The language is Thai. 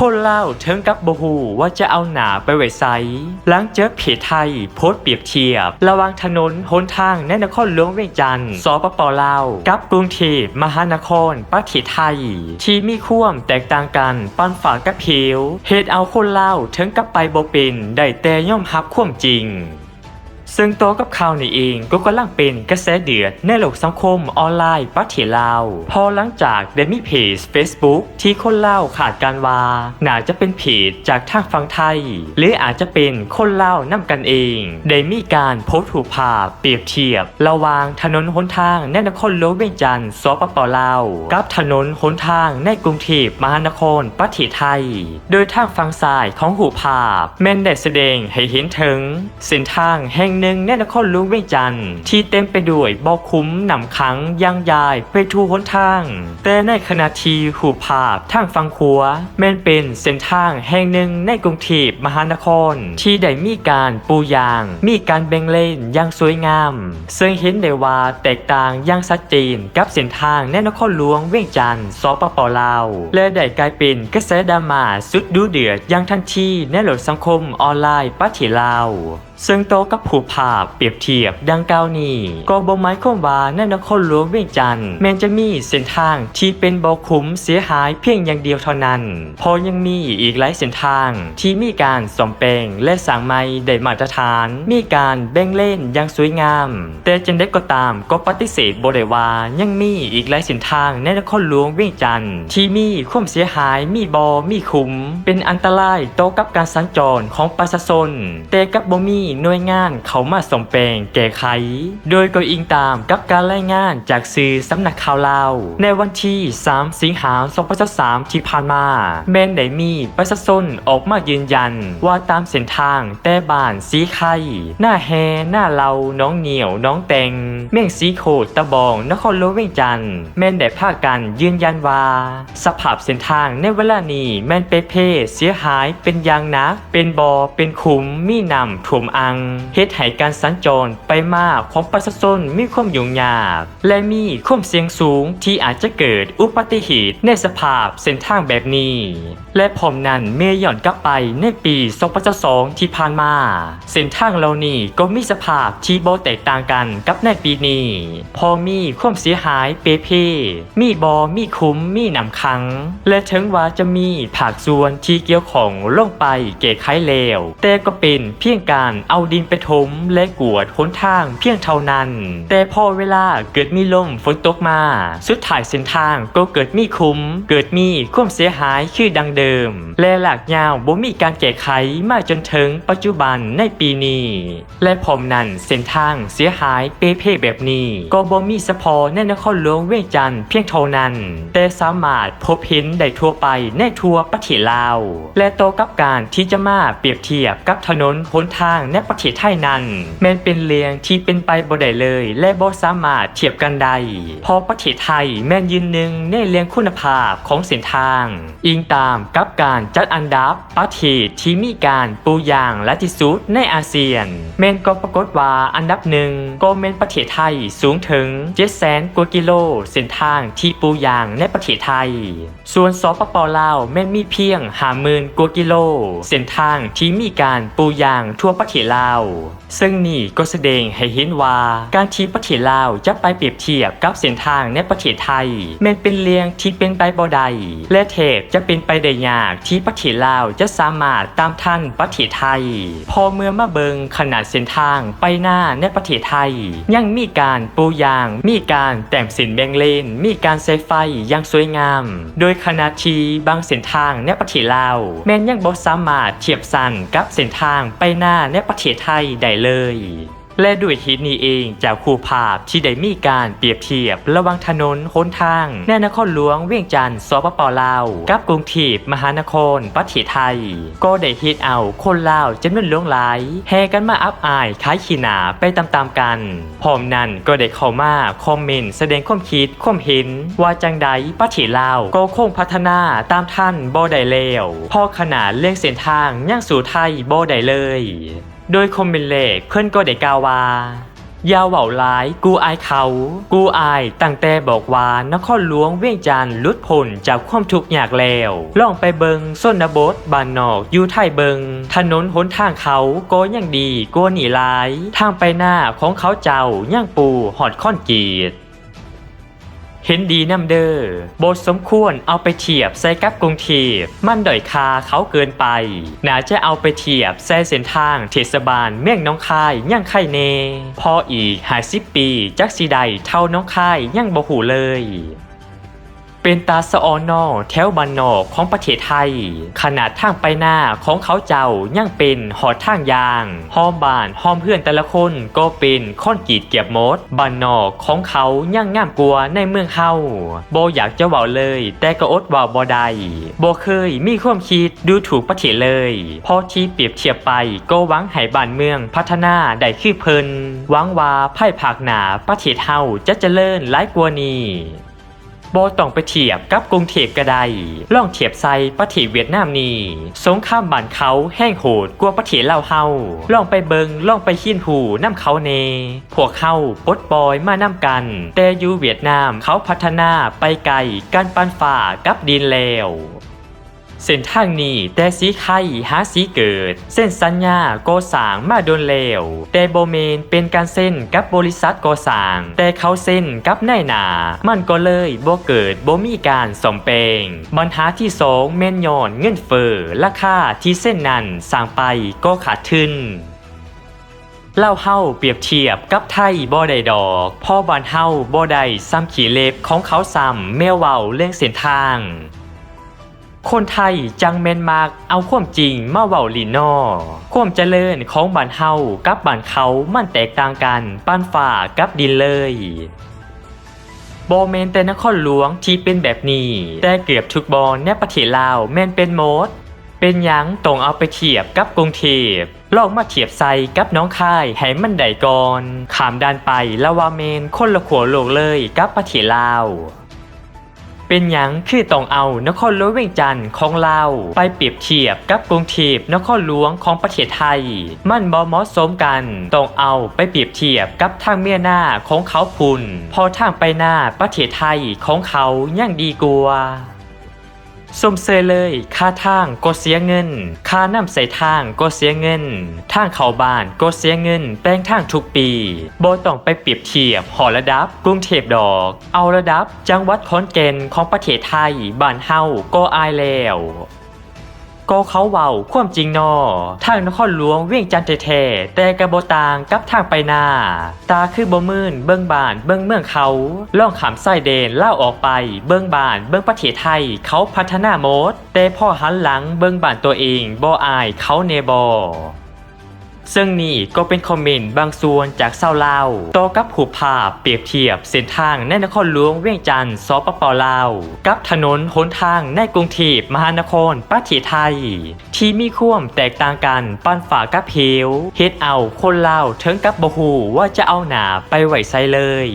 คนเล่าเถิงกับบหูว่าจะเอาหนาไปไว้ไซหลังเจอเพจไทย โพสเปรียบเทียบ ระวังถนนหนทางในนครหลวงเวียงจันทร์สปปลาวกับกรุงเทพมหานครประเทศไทย ที่มีควมแตกต่างกันปันฝากกับเพวเหตุเอาคนเล่าเถิงกับไปบ่เป็นได้แต่ย่อมฮับควมจริง ซึ่งโตวกับข่าวนี้เองก็กำลังเป็นกระแสเดือดในโลกสังคมออนไลน์ประเทศลาว พอหลังจากได้มีเพจ Facebook ที่คนเล่าขาดการว่าน่าจะเป็นเพจจากทางฝั่งไทย หรืออาจจะเป็นคนเล่านำกันเองได้มีการโพสต์ถูกภาพเปรียบเทียบ ระหว่างถนนหนทางในนครหลวงเวียงจันทร์สปปลาวกับถนนหนทางในกรุงเทพมหานครประเทศไทย โดยทางฝั่งซ้ายของหูภาพแม่นได้แสดงให้เห็นถึงเส้นทางแห่งหนึ่งในนครลวงเวียงจันทร์ที่เต็มไปด้วยบ่อคุ้มหนำขังยางยายไปทั่วหนทาง แต่ในขณะที่หูภาพทางฝั่งขวแม่นเป็นเส้นทางแห่งหนึ่งในกรุงเทพมหานคร ที่ได้มีการปูยาง มีการแบ่งเลนอย่างสวยงาม ซึ่งเห็นได้ว่าแตกต่างอย่างชัดเจนกับเส้นทางในนครหลวงเวียงจันทร์สปปลาว และได้กลายเป็นกระแสดราม่าสุดดูเดือดอย่างทันทีในโลกสังคมออนไลน์ประเทศลาวซึ่งโตกับผู้ภาพเปรียบเทียบดังกล่าวนี้ก็บ่หมายความว่าในนครหลวงเวียงจันทร์แม้จะมีเส้นทางที่เป็นบ่อคุ้มเสียหายเพียงอย่างเดียวเท่านั้นพราะยังมีอีกหลายเส้นทางที่มีการสอมแปลงและสร้างใหม่ได้มาตรฐาน มีการแบ่งเล่นอย่างสวยงาม แต่จังได้ก็ตามก็ปฏิเสธบ่ได้ว่ายังมีอีกหลายเส้นทางในนครหลวงเวียงจันทร์ที่มีความเสียหายมีบอ่มีขุมเป็นอันตรายต่อกับการสัญจรของประชาชนแต่กับบ่มีหน่วยงานเขามาสมแปลงแก้ไข โดยก็อิงตามกับการรายงานจากสื่อสำนักข่าวลาว ในวันที่ 3 สิงหาคม2023ที่ผ่านมา แม้นได้มีประชาชนออกมายืนยัน ว่าตามเส้นทางแต่บ้านสีไข่หน้าแฮหน้าเราน้องเหนียวน้องแตงเมี่ยงสีโคดตะบองนครหลวงเวงจันแม่นได้พากันยืนยันว่า สภาพเส้นทางในเวลานี้แม่นเปเพเสียหายเป็นอย่างนักเป็นบอ่อเป็นขุมมีน้ำท่วมอังเฮ็ดให้การสัญจรไปมาของประชาชนมีความยุ่งยาก และมีความเสี่ยงสูงที่อาจจะเกิดอุบัติเหตุในสภาพเส้นทางแบบนี้ และพร้อมนั้นเมื่อย้อนกลับไปในปี2022ที่ผ่านมาเส้นทางเหล่านี้ก็มีสภาพที่บ่แตกต่างกันกับในปีนี้ พอมีความเสียหายเปเพมีบอมีคุ้มมีหนำคัง และถึงว่าจะมีภาคส่วนที่เกี่ยวของลงไปแก้ไขแล้วแต่ก็เป็นเพียงการเอาดินไปถมและกวดหนทางเพียงเท่านั้น แต่พอเวลาเกิดมีลมฝนตกมา สุดท้ายเส้นทางก็เกิดมีคุ้ม เกิดมีความเสียหายคือดังเดิม และหลากยาวบ่มีการแก้ไขมาจนถึงปัจจุบันในปีนี้ และผมนั้นเส้นทางเสียหายเปเพ่แบบนี้ ก็บ่มีเฉพาะในนครหลวงเวียงจันทร์เพียงเท่านั้น แต่สามารถพบเห็นได้ทั่วไปในทั่วประเทศลาว และโตกับการที่จะมาเปรียบเทียบกับถนนหนทางในประเทศไทยนั้นแม้นเป็นเลียงที่เป็นไปบ่ได้เลย และบ่สามารถเทียบกันได้เพราะประเทศไทยแม่นยืนหนึ่งในเรียงคุณภาพของเส้นทาง อิงตามกับการจัดอันดับประเทศที่มีการปูยางและที่สุดในอาเซียน แม่นก็ปรากฏว่าอันดับหนึ่งก็แม่นประเทศไทยสูงถึง7แสนกว่ากิโลเส้นทางที่ปูยางในประเทศไทย ส่วนสปปลาวแม่นมีเพียงห้าหมื่นกว่ากิโลเส้นทางที่มีการปูยางทั่วประเทศลาว ซึ่งนี่ก็แสดงให้เห็นว่าการที่ประเทศลาวจะไปเปรียบเทียบกับเส้นทางในประเทศไทยแม่นเป็นเรียงที่เป็นไปบ่ได้และเทบจะเป็นไปได้ยากที่ประเทศลาวจะสามารถตามทันประเทศไทย พอเมื่อมาเบิงขนาดเส้นทางไปหน้าในประเทศไทย ยังมีการปูยาง มีการแต่งสินแบ่งเลน มีการใช้ไฟอย่างสวยงาม โดยขณะที่บางเส้นทางในประเทศลาวแม้นยังบ่สามารถเทียบสันกับเส้นทางไปหน้าในประประเทศไทยได้เลย และด้วยเหตุนี้เองจากคู่ภาพที่ได้มีการเปรียบเทียบ ระหว่างถนนหนทางในนครหลวงเวียงจันทร์สปปลาว กับกรุงเทพมหานครประเทศไทย ก็ได้ฮ็ดเอาคนลาวจำนวนหลวงหลายแห่กันมาอับอายขายขีหนาไปตามๆกันพร้อมนั้นก็ได้เข้ามาคอมเมนต์แสดงความคิดความเห็น ว่าจังใดประเทศลาวก็คงพัฒนาตามท่านบ่ได้แล้วพอขนาดเรื่องเส้นทางยังสู่ไทยบ่ได้เลย โดยคอมเมนเลขเพื่อนก็ได้กล่าวว่ายาเว้าหลาย กูอายเขา กูอายตั้งแต่บอกว่านครหลวงเวียงจันทน์ลุดพ้นจากความทุกข์ยากแล้วล่องไปเบิงส้นบทบ้านนอกอยู่ไทยเบิง ถนนหนทางเขาก็ยังดีกว่านี่หลาย ทางไปหน้าของเขาเจ้าย่างปูหอดค่อนกรีด เห็นดีนำเด้อบทสมควรเอาไปเทียบใส่กับกรุงเทพมันดอยคาเขาเกินไปน่าจะเอาไปเทียบใส่เส้นทางเทศบาลเมืองน้องคายย่างไข่เน พออีกหาสิปี จักสีใดเท่าน้องคายย่างบ่หูเลย เป็นตาสะออนอแถวบันนอกของประเทศไทย ขนาดทางไปหน้าของเขาเจ้ายังเป็นหอดทางยางห้อมบ้านห้อมเพื่อนแต่ละคนก็เป็นค้อนกีดเก็บมดบันนอกของเขายังงามกลัวในเมืองเฮาโบอยากจะเว้าเลย แต่ก็อดเว้าบ่ได้โบเคยมีความคิดดูถูกประเทศเลยพอที่เปรียบเทียบไปก็หวังให้บ้านเมืองพัฒนาได้คือเพิ่นหวังว่าภายภาคหนาประเทศเฮาจะเจริญหลายกว่านี้ บ่ต้องไปเทียบกับกรุงเทพก็ได้ลองเทียบใส่ประเทศเวียดนามนี่สงครามบ้านเขาแห้งโหดกว่าประเทศลาเฮาลองไปเบิงลองไปขี้นหูน้ำเขาเน พวกเขาปดปลอยมาน้ำกัน แต่อยู่เวียดนามเขาพัฒนาไปไกลการปันฝ่ากับดินแล้ว เส้นทางนี้แต่สีไข่หาสีเกิด เส้นสัญญาก่อสร้างมาโดนแล้วแต่โบเมนเป็นการเส้นกับบริษัทก่อสร้าง แต่เขาเส้นกับนายหนา มันก็เลยบ่เกิดบ่มีการสมแปงปัญหาที่สองแม่นยอนเงินเฟอ้อราคาที่เส้นนั้นสร้างไปก็ขาดทุนเล่าเฮาเปรียบเทียบกับไทยบ่ได้ดอก พ่อบานเฮาบ่ได้ซ้ำขี่เล็บของเขาซ้ำแมวเว้าเรื่องเส้นทาง คนไทยจังแมนมากเอาความจริงมาเว้าลีนอความเจริญของบ้านเฮากับบ้านเขามันแตกต่างกันปานฝ่ากับดินเลยบอแมนแต่นครหลวงที่เป็นแบบนี้ แต่เกือบทุกบอนในประเทศลาวแมนเป็นโมด เป็นยังต้องเอาไปเทียบกับกรุงเทพลองมาเทียบใส่กับน้องคายให้มันได้ก่อนขามดานไปละวาเมนคนละขัวโลกเลยกับประเทศลาว เป็นหยังคือต้องเอานครหลวงเวียงจันทร์ของเราไปเปรียบเทียบกับกรุงเทพนครหลวงของประเทศไทย มันบ่เหมาะสมกันต้องเอาไปเปรียบเทียบกับทางเมียหน้าของเขาพุนพอทางไปหน้าประเทศไทยของเขายังดีกว่า สมเซยเลย ค่าทางก็เสียเงิน ค่าน้ำใส่ทางก็เสียเงิน ทางเข้าบ้านก็เสียเงิน แปลงทางทุกปีบ่ต้องไปเปรียบเทียบหอระดับ กรุงเทพดอก เอาระดับ จังหวัดขอนแก่นของประเทศไทยบ้านเฮาก็อายแล้ว ก็เขาเว้าความจริงนอทางนครหลวงเวียงจันทร์แท้แต่กระโบต่างกับทางไปหน้า ตาคือบ่มื่นเบิ่งบานเบิ่งเมืองเขาล่องขามไส้เดนเล่าออกไปเบิ่งบานเบิ่งประเทศไทย เขาพัฒนาโมดแต่พ่อหันหลังเบิ่งบานตัวเองบ่อายเขาเนบอ ซึ่งนี่ก็เป็นคอมเมนต์บางส่วนจากเศร้าเล่าต่อกับหูภาพเปรียบเทียบเส้นทางในนครหลวงเวียงจันทร์สปปลาว กับถนนหนทางในกรุงเทพมหานครประเทศไทย ที่มีความแตกต่างกันปันฝากับเพวเฮ็ดเอาคนลาวเทิงกับบ่ฮู้ว่าจะเอาหนาไปไหวไซเลย